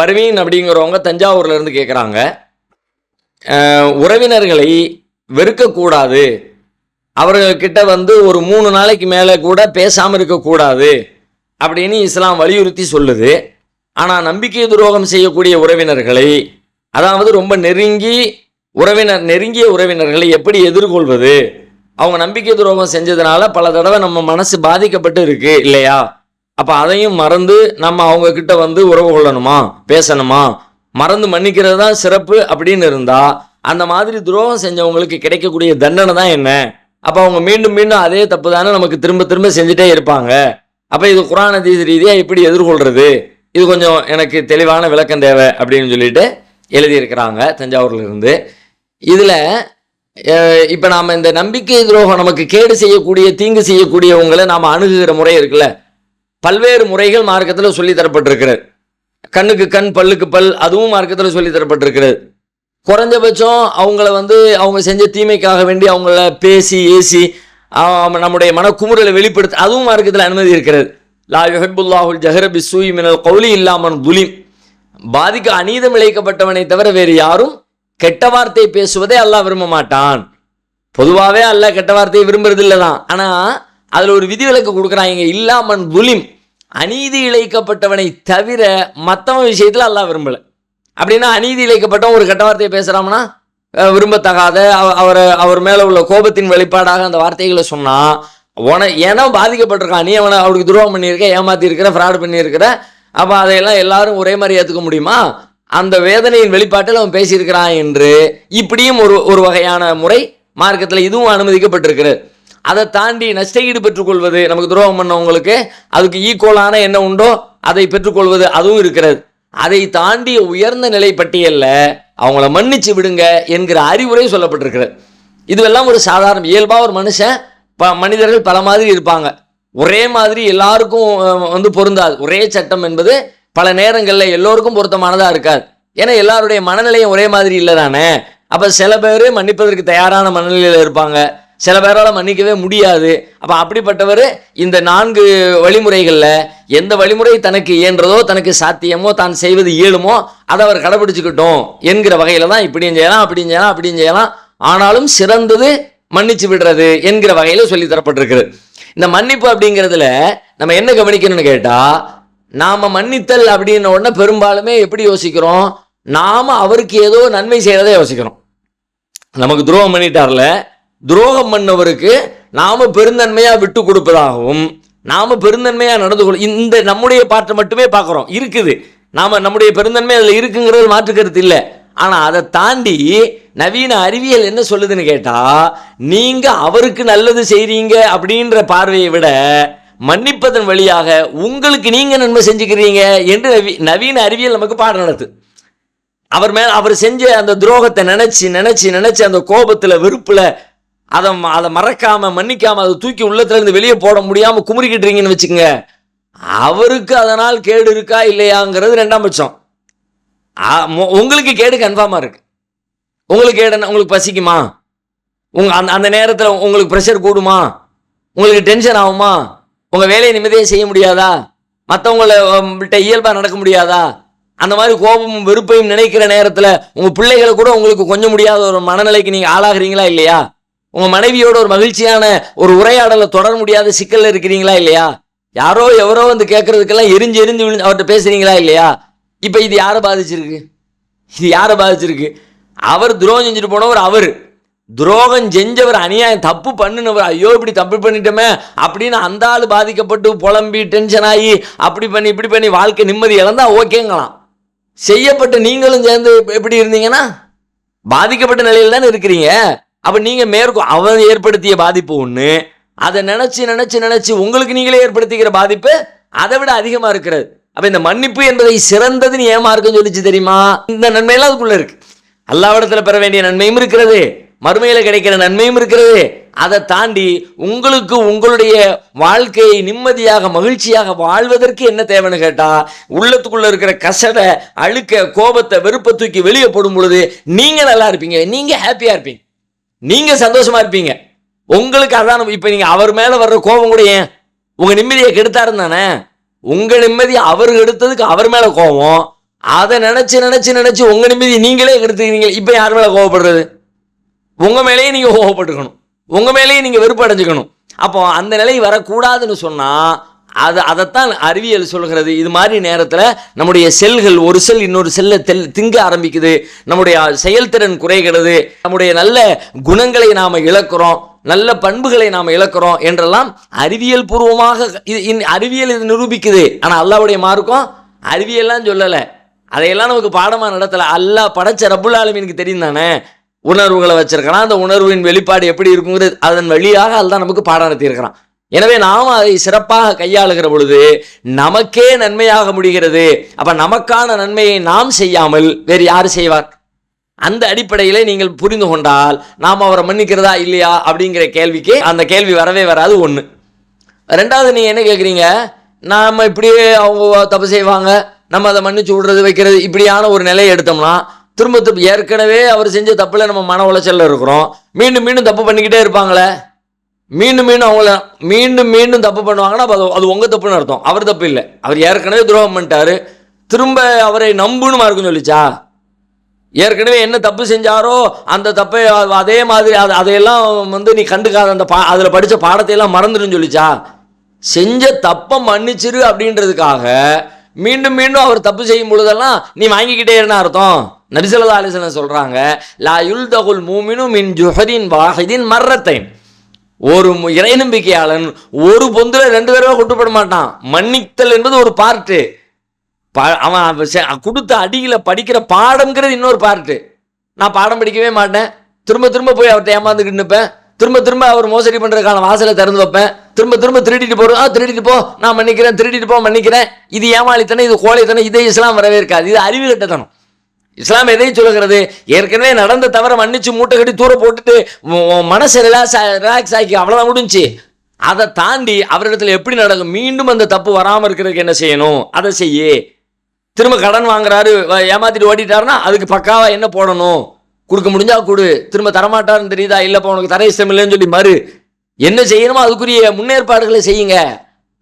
பர்வீன் அப்படிங்கிறவங்க தஞ்சாவூர்ல இருந்து கேட்குறாங்க உறவினர்களை வெறுக்கக்கூடாது. அவர்கள்கிட்ட வந்து ஒரு மூணு நாளைக்கு மேலே கூட பேசாமல் இருக்கக்கூடாது அப்படின்னு இஸ்லாம் வலியுறுத்தி சொல்லுது. ஆனால் நம்பிக்கை துரோகம் செய்யக்கூடிய உறவினர்களை அதாவது ரொம்ப நெருங்கி உறவினர் நெருங்கிய உறவினர்களை எப்படி எதிர்கொள்வது? அவங்க நம்பிக்கை துரோகம் செஞ்சதுனால பல தடவை நம்ம மனசு பாதிக்கப்பட்டு இருக்கு இல்லையா? அப்போ அதையும் மறந்து நம்ம அவங்க கிட்ட வந்து உறவு கொள்ளணுமா? பேசணுமா? மறந்து மன்னிக்கிறது தான் சிறப்பு அப்படின்னு இருந்தால் அந்த மாதிரி துரோகம் செஞ்சவங்களுக்கு கிடைக்கக்கூடிய தண்டனை தான் என்ன? அப்போ அவங்க மீண்டும் மீண்டும் அதே தப்பு தானே நமக்கு திரும்ப திரும்ப செஞ்சுட்டே இருப்பாங்க. அப்போ இது குரான அதீஸ் ரீதியாக எப்படி எதிர்கொள்கிறது இது கொஞ்சம் எனக்கு தெளிவான விளக்கம் தேவை அப்படின்னு சொல்லிட்டு எழுதியிருக்கிறாங்க தஞ்சாவூர்லேருந்து. இதில் இப்போ நாம் இந்த நம்பிக்கை துரோகம் நமக்கு கேடு செய்யக்கூடிய தீங்கு செய்யக்கூடியவங்களை நாம் அணுகுகிற முறை இருக்குல்ல? பல்வேறு முறைகள் மார்க்கத்தில் சொல்லி தரப்பட்டிருக்கிறது. கண்ணுக்கு கண் பல்லுக்கு பல் அதுவும் மார்க்கத்தில் சொல்லி தரப்பட்டிருக்கிறது. குறைஞ்சபட்சம் அவங்கள வந்து அவங்க செஞ்ச தீமைக்காக வேண்டி அவங்கள பேசி ஏசி நம்முடைய மனக்குமுறலை வெளிப்படுத்த அதுவும் மார்க்கத்தில் அனுமதி இருக்கிறது. லா யுஹிப்புல்லாஹுல் ஜஹரபி சூயி மினல் கௌலி இல்லாமன் துலிம். பாதிக்க அநீதம் இழைக்கப்பட்டவனை தவிர வேறு யாரும் கெட்ட வார்த்தை பேசுவதை அல்லாஹ் விரும்ப மாட்டான். பொதுவாகவே அல்லாஹ் கெட்ட வார்த்தையை விரும்புறது இல்லை தான் ஆனால் அதில் ஒரு விதிவிலக்கு கொடுக்குறாங்க. இல்லாமன் துலிம். அநீதி இழைக்கப்பட்டவனை தவிர மற்றவன் விஷயத்தில் அல்லாஹ் விரும்பலை. அப்படின்னா அநீதி இழைக்கப்பட்டவன் ஒரு கெட்ட வார்த்தையை பேசுகிறான்னா விரும்பத்தகாத அவ- அவரை அவர் மேலே உள்ள கோபத்தின் வெளிப்பாடாக அந்த வார்த்தைகளை சொன்னால் உன ஏன்னா பாதிக்கப்பட்டிருக்கான் நீ அவனை அவனுக்கு துரோகம் பண்ணியிருக்க ஏமாற்றிருக்கிற ஃப்ராட் பண்ணியிருக்கிற அப்போ அதையெல்லாம் எல்லாரும் ஒரே மாதிரி ஏற்றுக்க முடியுமா? அந்த வேதனையின் வெளிப்பாட்டில் அவன் பேசியிருக்கிறான் என்று இப்படியும் ஒரு ஒரு வகையான முறை மார்க்கத்தில் இதுவும் அனுமதிக்கப்பட்டிருக்கிறது. அதை தாண்டி நஷ்ட ஈடு பெற்றுக்கொள்வது நமக்கு துரோகம் பண்ணவங்களுக்கு அதுக்கு ஈக்குவலான என்ன உண்டோ அதை பெற்றுக்கொள்வது அதுவும் இருக்கிறது. அதை தாண்டிய உயர்ந்த நிலை பட்டியலில் அவங்கள மன்னிச்சு விடுங்க என்கிற அறிவுரை சொல்லப்பட்டிருக்கிறது. இதுவெல்லாம் ஒரு சாதாரண இயல்பாக ஒரு மனுஷன் ப மனிதர்கள் பல மாதிரி இருப்பாங்க. ஒரே மாதிரி எல்லாருக்கும் வந்து பொருந்தாது. ஒரே சட்டம் என்பது பல நேரங்களில் எல்லோருக்கும் பொருத்தமானதாக இருக்காது. ஏன்னா எல்லாருடைய மனநிலையும் ஒரே மாதிரி இல்லை தானே? அப்போ சில பேர் மன்னிப்பதற்கு தயாரான மனநிலையில் இருப்பாங்க. சில பேரால் மன்னிக்கவே முடியாது. அப்போ அப்படிப்பட்டவர் இந்த நான்கு வழிமுறைகளில் எந்த வழிமுறை தனக்கு இயன்றதோ தனக்கு சாத்தியமோ தான் செய்வது இயலுமோ அதை அவர் கடைபிடிச்சுக்கிட்டோம் என்கிற வகையில் தான் இப்படியும் செய்யலாம் அப்படியும் செய்யலாம் அப்படியும் செய்யலாம். ஆனாலும் சிறந்தது மன்னிச்சு விடுறது என்கிற வகையில் சொல்லி தரப்பட்டிருக்கிறது. இந்த மன்னிப்பு அப்படிங்கிறதுல நம்ம என்ன கவனிக்கணும்னு கேட்டால் நாம் மன்னித்தல் அப்படின்ன உடனே பெரும்பாலுமே எப்படி யோசிக்கிறோம்? நாம் அவருக்கு ஏதோ நன்மை செய்கிறதை யோசிக்கிறோம். நமக்கு துரோகம் பண்ணிட்டார்ல துரோகம் பண்ணவருக்கு நாம பெருந்தன்மையா விட்டு கொடுப்பதாகவும் நாம பெருந்தன்மையா நடந்து கொள்ளும் இந்த நம்முடைய பாட்டை மட்டுமே பார்க்குறோம். இருக்குது. நாம நம்முடைய பெருந்தன்மை அதில் இருக்குங்கிறது மாற்று கருத்து இல்லை. ஆனால் அதை தாண்டி நவீன அறிவியல் என்ன சொல்லுதுன்னு கேட்டால் நீங்கள் அவருக்கு நல்லது செய்கிறீங்க அப்படின்ற பார்வையை விட மன்னிப்பதன் வழியாக உங்களுக்கு நீங்கள் நன்மை செஞ்சுக்கிறீங்க என்று நவீ- நவீன அறிவியல் நமக்கு பாடம் நடத்து. அவர் மேலே அவர் செஞ்ச அந்த துரோகத்தை நினச்சி நினச்சி நினச்சி அந்த கோபத்தில் வெறுப்பில் அதை ம- அதை மறக்காம மன்னிக்காம அதை தூக்கி உள்ளத்துலேருந்து வெளியே போட முடியாம குமுறிக்கிட்டுறீங்கன்னு வச்சுக்கோங்க. அவருக்கு அதனால் கேடு இருக்கா இல்லையாங்கிறது ரெண்டாம் பட்சம். உங்களுக்கு கேடு கன்ஃபார்மாக இருக்கு. உங்களுக்கு கேடு உங்களுக்கு பசிக்குமா? உங்க அந்த அந்த நேரத்தில் உங்களுக்கு ப்ரெஷர் கூடுமா? உங்களுக்கு டென்ஷன் ஆகுமா? உங்கள் வேலையை நிம்மதியாக செய்ய முடியாதா? மற்றவங்கள்ட்ட இயல்பாக நடக்க முடியாதா? அந்த மாதிரி கோபமும் வெறுப்பையும் நினைக்கிற நேரத்தில் உங்கள் பிள்ளைகளை கூட உங்களுக்கு கொஞ்சம் முடியாத ஒரு மனநிலைக்கு நீங்கள் ஆளாகிறீங்களா இல்லையா? உங்கள் மனைவியோட ஒரு மகிழ்ச்சியான ஒரு உரையாடலை தொடர முடியாத சிக்கல்ல இருக்கிறீங்களா இல்லையா? யாரோ எவரோ வந்து கேட்கறதுக்கெல்லாம் எரிஞ்சு எரிஞ்சு விழுந்து அவர்கிட்ட பேசுறீங்களா இல்லையா? இப்போ இது யாரை பாதிச்சிருக்கு? இது யாரை பாதிச்சிருக்கு? அவர் துரோகம் செஞ்சுட்டு போனவர் அவர். துரோகம் செஞ்சவர் அநியாயம் தப்பு பண்ணினவர். ஐயோ இப்படி தப்பு பண்ணிட்டோமே அப்படின்னு அந்த ஆள் பாதிக்கப்பட்டு புலம்பி டென்ஷன் ஆகி அப்படி பண்ணி இப்படி பண்ணி வாழ்க்கை நிம்மதி இழந்தால் ஓகேங்களாம். செய்யப்பட்ட நீங்களும் சேர்ந்து எப்படி இருந்தீங்கன்னா? பாதிக்கப்பட்ட நிலையில் தானே இருக்கிறீங்க. அப்போ நீங்கள் மேற்கொ அவன் ஏற்படுத்திய பாதிப்பு ஒன்று அதை நினச்சி நினச்சி நினச்சி உங்களுக்கு நீங்களே ஏற்படுத்திக்கிற பாதிப்பு அதை விட அதிகமாக இருக்கிறது. அப்போ இந்த மன்னிப்பு என்பதை சிறந்ததுன்னு ஏமா இருக்குன்னு சொல்லிச்சு தெரியுமா? இந்த நன்மையெல்லாம் அதுக்குள்ளே இருக்கு. அல்லாவிடத்தில் பெற வேண்டிய நன்மையும் இருக்கிறது மறுமையில் கிடைக்கிற நன்மையும் இருக்கிறது. அதை தாண்டி உங்களுக்கு உங்களுடைய வாழ்க்கையை நிம்மதியாக மகிழ்ச்சியாக வாழ்வதற்கு என்ன தேவைன்னு கேட்டால் உள்ளத்துக்குள்ளே இருக்கிற கசடை அழுக்க கோபத்தை வெறுப்பை தூக்கி வெளியே போடும் பொழுது நீங்கள் நல்லா இருப்பீங்க நீங்கள் ஹாப்பியாக இருப்பீங்க. நீங்க சந்தோஷமா இருப்பீங்க. உங்களுக்கு அதான் இப்ப நீங்க அவர் மேல வர்ற கோபம் கூட ஏன்? உங்க நிம்மதியை கெடுத்தாரு தானே? உங்க நிம்மதி அவர் எடுத்ததுக்கு அவர் மேல கோபம். அதை நினைச்சு நினைச்சு நினைச்சு உங்க நிம்மதி நீங்களே கெடுத்துக்கிறீங்க. இப்போ யார் மேல கோவப்படுறது உங்க மேலேயே நீங்க கோவப்பட்டுக்கணும் உங்க மேலேயே நீங்க வெறுப்பு அடைஞ்சுக்கணும். அப்போ அந்த நிலை வரக்கூடாதுன்னு சொன்னா அது அதைத்தான் அறிவியல் சொல்கிறது. இது மாதிரி நேரத்தில் நம்முடைய செல்கள் ஒரு செல் இன்னொரு செல்லை தெல் திங்க ஆரம்பிக்குது. நம்முடைய செயல்திறன் குறைகிறது. நம்முடைய நல்ல குணங்களை நாம் இழக்கிறோம். நல்ல பண்புகளை நாம் இழக்கிறோம் என்றெல்லாம் அறிவியல் பூர்வமாக இது இன் அறிவியல் இது நிரூபிக்குது. ஆனால் அல்லாவுடைய மார்க்கம் அறிவியல்லாம் சொல்லலை. அதையெல்லாம் நமக்கு பாடமாக நடத்தலை. அல்லா படைச்ச ரப்புல் ஆலமீனுக்கு தெரியும் தானே? உணர்வுகளை வச்சிருக்கிறான். அந்த உணர்வின் வெளிப்பாடு எப்படி இருக்குங்கிறது அதன் வழியாக அதுதான் நமக்கு பாடம் நடத்தியிருக்கிறான். எனவே நாம் அதை சிறப்பாக கையாளுகிற பொழுது நமக்கே நன்மையாக முடிகிறது. அப்ப நமக்கான நன்மையை நாம் செய்யாமல் வேறு யார் செய்வார்? அந்த அடிப்படையில் நீங்கள் புரிந்து கொண்டால் நாம் அவரை மன்னிக்கிறதா இல்லையா அப்படிங்கிற கேள்விக்கு அந்த கேள்வி வரவே வராது ஒன்று ரெண்டாவது நீங்கள் என்ன கேட்குறீங்க நாம் இப்படியே அவங்க தப்பு செய்வாங்க. நம்ம அதை மன்னிச்சு விடுறது வைக்கிறது இப்படியான ஒரு நிலையை எடுத்தோம்னா திரும்ப திரும்ப ஏற்கனவே அவர் செஞ்ச தப்பில் நம்ம மன உளைச்சலில் இருக்கிறோம். மீண்டும் மீண்டும் தப்பு பண்ணிக்கிட்டே இருப்பாங்களே. மீண்டும் மீண்டும் அவங்கள மீண்டும் மீண்டும் தப்பு பண்ணுவாங்கன்னா அது அது உங்கள் தப்புன்னு அர்த்தம். அவர் தப்பு இல்லை. அவர் ஏற்கனவே துரோகம் பண்ணிட்டாரு. திரும்ப அவரை நம்புன்னு மார்க்கும் சொல்லிச்சா? ஏற்கனவே என்ன தப்பு செஞ்சாரோ அந்த தப்பை அதே மாதிரி அது அதையெல்லாம் வந்து நீ கண்டுக்காத அந்த பா அதில் படித்த பாடத்தையெல்லாம் மறந்துடுன்னு சொல்லிச்சா? செஞ்ச தப்பை மன்னிச்சிரு அப்படின்றதுக்காக மீண்டும் மீண்டும் அவர் தப்பு செய்யும் பொழுதெல்லாம் நீ வாங்கிக்கிட்டே என்ன அர்த்தம். நபிசல்லா அலிசன சொல்கிறாங்க லா யுல் தகுல் மூமினு மின் ஜுஹரின் வாஹிதின் மர்ரத்தைன். ஒரு இறை நம்பிக்கையாளன் ஒரு பொந்துல ரெண்டு தடவை கொட்டுப்பட மாட்டான். மன்னித்தல் என்பது ஒரு பார்ட்டு அவன் அவன் கொடுத்த அடியில் படிக்கிற பாடம்ங்கிறது இன்னொரு பார்ட்டு நான் பாடம் படிக்கவே மாட்டேன். திரும்ப திரும்ப போய் அவர்கிட்ட ஏமாந்துக்கிட்டு நிற்பேன். திரும்ப திரும்ப அவர் மோசடி பண்ணுறதுக்கான வாசலை திறந்து வைப்பேன். திரும்ப திரும்ப திருடிட்டு போகிறோம் ஆ திருடிட்டு போ. நான் மன்னிக்கிறேன். திருடிட்டு போ. மன்னிக்கிறேன். இது ஏமாளித்தனம் இது கோழைத்தனம் இதே இஸ்லாம் வரவே இருக்காது இது அறிவு கட்டத்தனம் இஸ்லாம் எதை சொல்லுகிறது? ஏற்கனவே நடந்த தவிர மன்னிச்சு மூட்டை கட்டி தூர போட்டுட்டு மனசு ரிலாக்ஸ் ரிலாக்ஸ் ஆக்கி அவ்வளோதான் முடிஞ்சு அதை தாண்டி அவரிடத்துல எப்படி நடக்கும்? மீண்டும் அந்த தப்பு வராமல் இருக்கிறதுக்கு என்ன செய்யணும்? அதை செய்ய. திரும்ப கடன் வாங்குறாரு ஏமாத்திட்டு ஓடிட்டாருன்னா அதுக்கு பக்காவாக என்ன போடணும்? கொடுக்க முடிஞ்சா கொடு. திரும்ப தரமாட்டார்னு தெரியுதா? இல்லைப்பா உனக்கு தர இஷ்டம் இல்லைன்னு சொல்லி மறு. என்ன செய்யணுமோ அதுக்குரிய முன்னேற்பாடுகளை செய்யுங்க.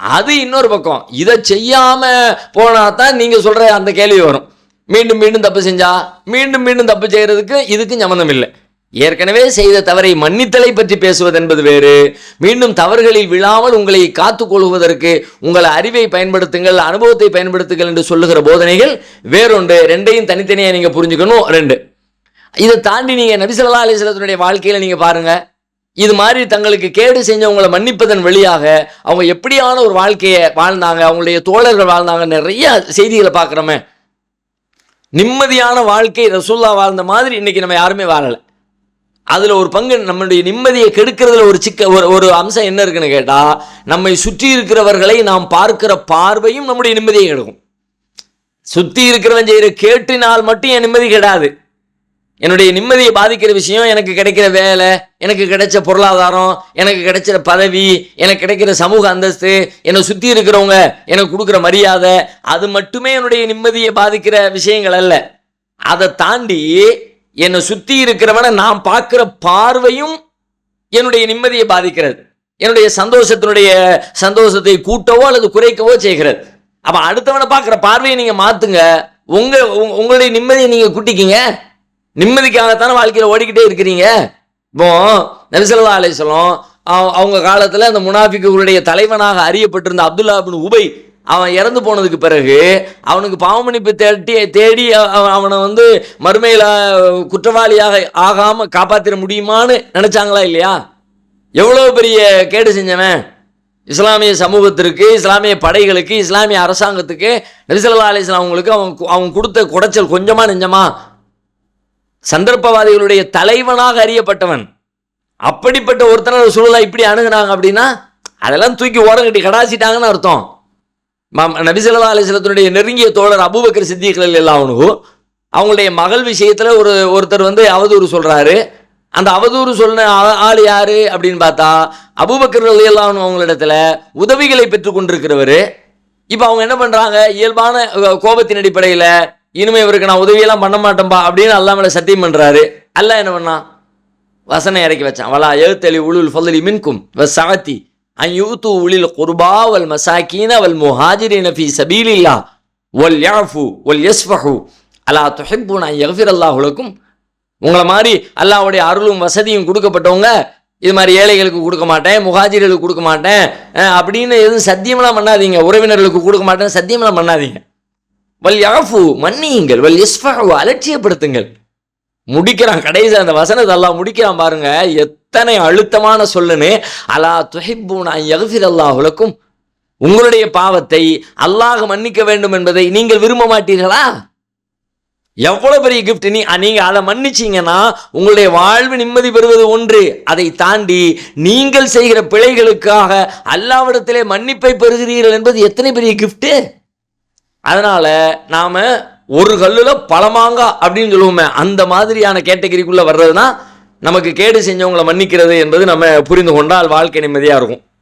அது இன்னொரு பக்கம். இதை செய்யாமல் போனா தான் நீங்கள் சொல்கிற அந்த கேள்வி வரும். மீண்டும் மீண்டும் தப்பு செஞ்சா மீண்டும் மீண்டும் தப்பு செய்யறதுக்கு இதுக்கும் சம்மந்தம் இல்லை ஏற்கனவே செய்த தவறை மன்னித்தலை பற்றி பேசுவது என்பது வேறு. மீண்டும் தவறுகளில் விழாமல் உங்களை காத்து கொள்வதற்கு உங்கள் அறிவை பயன்படுத்துங்கள் அனுபவத்தை பயன்படுத்துங்கள் என்று சொல்லுகிற போதனைகள் வேறொன்று. ரெண்டையும் தனித்தனியாக நீங்கள் புரிஞ்சுக்கணும். ரெண்டு. இதை தாண்டி நீங்கள் நபிசல்லா அலிஸ்லத்தினுடைய வாழ்க்கையில் நீங்கள் பாருங்கள் இது மாதிரி தங்களுக்கு கேடு செஞ்சவங்களை மன்னிப்பதன் வழியாக அவங்க எப்படியான ஒரு வாழ்க்கையை வாழ்ந்தாங்க அவங்களுடைய தோழர்கள் வாழ்ந்தாங்க நிறைய செய்திகளை பார்க்குறோமே. நிம்மதியான வாழ்க்கை ரசூல்லா வாழ்ந்த மாதிரி இன்னைக்கு நம்ம யாருமே வாழலை. அதில் ஒரு பங்கு நம்மளுடைய நிம்மதியை கெடுக்கிறதுல ஒரு சிக்க ஒரு ஒரு அம்சம் என்ன இருக்குன்னு கேட்டால் நம்மை சுற்றி இருக்கிறவர்களை நாம் பார்க்கிற பார்வையும் நம்முடைய நிம்மதியை கெடுக்கும். சுற்றி இருக்கிறவன் செய்கிற கேட்டினால் மட்டும் என் நிம்மதி கெடாது. என்னுடைய நிம்மதியை பாதிக்கிற விஷயம் எனக்கு கிடைக்கிற வேலை எனக்கு கிடைச்ச பொருளாதாரம் எனக்கு கிடைச்ச பதவி எனக்கு கிடைக்கிற சமூக அந்தஸ்து என்னை சுற்றி இருக்கிறவங்க எனக்கு கொடுக்குற மரியாதை அது மட்டுமே என்னுடைய நிம்மதியை பாதிக்கிற விஷயங்கள் அல்ல. அதை தாண்டி என்னை சுற்றி இருக்கிறவனை நான் பார்க்குற பார்வையும் என்னுடைய நிம்மதியை பாதிக்கிறது. என்னுடைய சந்தோஷத்தினுடைய சந்தோஷத்தை கூட்டவோ அல்லது குறைக்கவோ செய்கிறது. அப்போ அடுத்தவனை பார்க்குற பார்வையை நீங்கள் மாற்றுங்க உங்கள் உங்களுடைய நிம்மதியை நீங்கள் கூட்டிக்கிங்க. நிம்மதிக்காகத்தானே வாழ்க்கையில் ஓடிக்கிட்டே இருக்கிறீங்க? இப்போ நரிசல்லா அலிஸ்லாம் அவங்க காலத்தில் அந்த முனாஃபிக்குகளுடைய தலைவனாக அறியப்பட்டிருந்த அப்துல்லா பின் உபை அவன் இறந்து போனதுக்கு பிறகு அவனுக்கு பாவமன்னிப்பு தேடி தேடி அவனை வந்து மறுமையில் குற்றவாளியாக ஆகாமல் காப்பாற்றிட முடியுமான்னு நினச்சாங்களா இல்லையா? எவ்வளோ பெரிய கேடு செஞ்சவன்? இஸ்லாமிய சமூகத்திற்கு இஸ்லாமிய படைகளுக்கு இஸ்லாமிய அரசாங்கத்துக்கு நரிசல்லா அலிஸ்லாம் அவங்களுக்கு அவன் அவன் கொடுத்த குடைச்சல் கொஞ்சமாக நெஞ்சமா சந்தர்ப்பவாதிகளுடைய தலைவனாக அறியப்பட்டவன். அப்படிப்பட்ட ஒருத்தனை சூழலை இப்படி அணுகுனாங்க அப்படின்னா அதெல்லாம் தூக்கி ஓரம் கட்டி கடாசிட்டாங்கன்னு அர்த்தம். மாம் நபிசல்லா அலிஸ்லத்தினுடைய நெருங்கிய தோழர் அபுபக்கர் சித்திகள் எல்லாம் அவங்களுடைய மகள் விஷயத்தில் ஒரு ஒருத்தர் வந்து அவதூறு சொல்கிறாரு அந்த அவதூறு சொன்ன ஆள் யாரு அப்படின்னு பார்த்தா அபூபக்கர் எல்லாம் அவங்களிடத்துல உதவிகளை பெற்றுக் கொண்டிருக்கிறவர். இப்போ அவங்க என்ன பண்ணுறாங்க இயல்பான கோபத்தின் அடிப்படையில் இனிமே இவருக்கு நான் உதவியெல்லாம் பண்ண மாட்டேன்பா அப்படின்னு அல்லாஹ் சத்தியம் பண்ணுறாரு அல்லாஹ் என்ன பண்ணா வசனம் இறக்கி வச்சான். வலா எழுத்தலி உளுல் ஃபضலி மின்கும் சாத்தி அன் யூத்து உளில் குர்பா வல் மசாக்கீன வல் முஹாஜிரின் ஃபி சபீலில்லா ஒல் யாஃபு ஒல் யஸ்ஃபஹு. அலா நான் எஃபிர் அல்லாஹுலக்கும் உங்களை மாதிரி அல்லாவுடைய அருளும் வசதியும் கொடுக்கப்பட்டவங்க இது மாதிரி ஏழைகளுக்கு கொடுக்க மாட்டேன் முகாஜிர்களுக்கு கொடுக்க மாட்டேன் அப்படின்னு எதுவும் சத்தியமெல்லாம் பண்ணாதீங்க. உறவினர்களுக்கு கொடுக்க மாட்டேன் சத்தியமெல்லாம் பண்ணாதீங்க. வல் யாஃபு மன்னியுங்கள். வல் யஸ்ஃபஹு அலட்சியப்படுத்துங்கள். முடிக்கிறான் கடைசி அந்த வசனத்தை அல்லாஹ் முடிக்கிறான் பாருங்க. எத்தனை அழுத்தமான சொல்லுன்னு. அலா நான் யஃபிர் அல்லாஹுலக்கும் உங்களுடைய பாவத்தை அல்லாஹ் மன்னிக்க வேண்டும் என்பதை நீங்கள் விரும்ப மாட்டீர்களா? எவ்வளவு பெரிய கிஃப்ட் நீ நீங்க அதை மன்னிச்சீங்கன்னா உங்களுடைய வாழ்வு நிம்மதி பெறுவது ஒன்று. அதை தாண்டி நீங்கள் செய்கிற பிழைகளுக்காக அல்லாவிடத்திலே மன்னிப்பை பெறுகிறீர்கள் என்பது எத்தனை பெரிய கிஃப்ட்டு அதனால் நாம் ஒரு கல்லில் பழமாங்கா அப்படின்னு சொல்லுவோமே அந்த மாதிரியான கேட்டகரிக்குள்ள வர்றதுனா நமக்கு கேடு செஞ்சவங்களை மன்னிக்கிறது என்பது நம்ம புரிந்து கொண்டால் வாழ்க்கை நிம்மதியாக இருக்கும்.